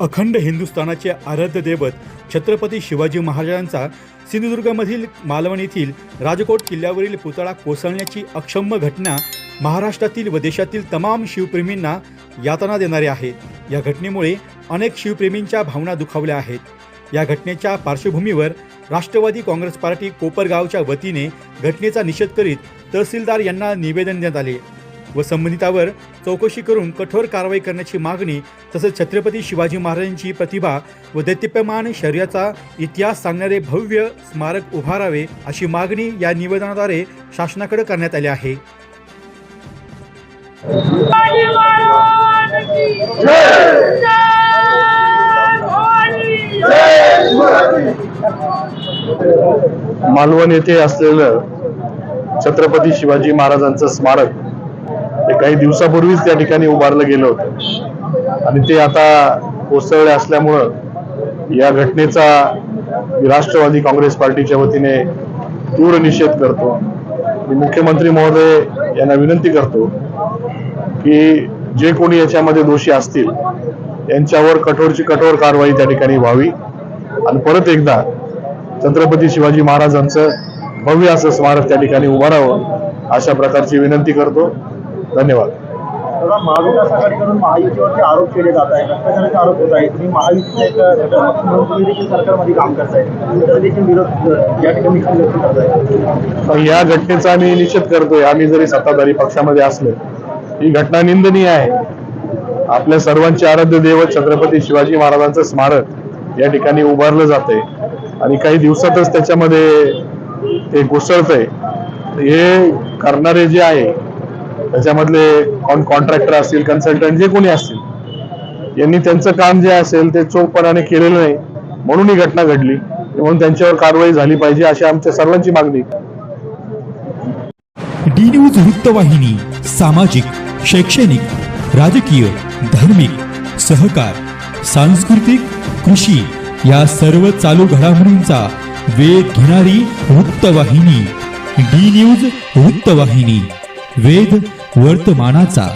अखंड हिंदुस्थानाचे आराध्य दैवत छत्रपती शिवाजी महाराजांचा सिंधुदुर्गमधील मालवण येथील राजकोट किल्ल्यावरील पुतळा कोसळण्याची अक्षम्य घटना महाराष्ट्रातील व देशातील तमाम शिवप्रेमींना यातना देणारे आहे. या घटनेमुळे अनेक शिवप्रेमींच्या भावना दुखावल्या आहेत. या घटनेच्या पार्श्वभूमीवर राष्ट्रवादी काँग्रेस पार्टी कोपरगावच्या वतीने घटनेचा निषेध करीत तहसीलदार यांना निवेदन देण्यात आले. व संबंधितावर चौकशी करून कठोर कारवाई करण्याची मागणी तसंच छत्रपती शिवाजी महाराजांची प्रतिभा व दैत्यप्यमान शौर्याचा इतिहास सांगणारे भव्य स्मारक उभारावे अशी मागणी या निवेदनाद्वारे शासनाकडे करण्यात आली आहे. मालवण येथे असलेलं छत्रपती शिवाजी महाराजांचं स्मारक ते काही दिवसापूर्वीच त्या ठिकाणी उभारलं गेलं होतं. आणि ते आता कोसळले असल्यामुळं या घटनेचा मी राष्ट्रवादी काँग्रेस पार्टीच्या वतीने तीव्र निषेध करतो. मी मुख्यमंत्री महोदय यांना विनंती करतो की जे कोणी याच्यामध्ये दोषी असतील यांच्यावर कठोरची कठोर कारवाई त्या ठिकाणी व्हावी. आणि परत एकदा छत्रपती शिवाजी महाराजांचं भव्य असं स्मारक त्या ठिकाणी उभारावं अशा प्रकारची विनंती करतो. धन्यवाद. महाविकास आघाडीकडून महायुतीवरती आरोप केले जात आहे भ्रष्टाचाराचे आरोप होत आहे तुम्ही महायुतीचे एक घटक म्हणून तुम्ही देखील सरकारमध्ये काम करताय. तर देखील विरोध या ठिकाणी व्यक्त करताय. या घटनेचा आम्ही निषेध करतोय. आम्ही जरी सत्ताधारी पक्षामध्ये असलो ही घटना निंदनीय आहे. आपल्या सर्वांचे आराध्य दैवत छत्रपती शिवाजी महाराजांचं स्मारक या ठिकाणी उभारलं जातंय. आणि काही दिवसातच त्याच्यामध्ये ते कोसळतंय. हे करणारे जे आहे त्याच्यामधले कॉन कॉन्ट्रॅक्टर असतील कन्सल्टंट जे कोणी असतील यांनी त्यांचं काम जे असेल ते चोखपणाने केलेलं नाही. म्हणून ही घटना घडली. म्हणून त्यांच्यावर कारवाई झाली पाहिजे अशी आमच्या सर्वांची मागणी. डी न्यूज वृत्तवाहिनी सामाजिक शैक्षणिक राजकीय धार्मिक सहकार सांस्कृतिक कृषी या सर्व चालू घडामोडींचा वेध घेणारी वृत्तवाहिनी. डी न्यूज वृत्तवाहिनी. वेध वर्तमानाचा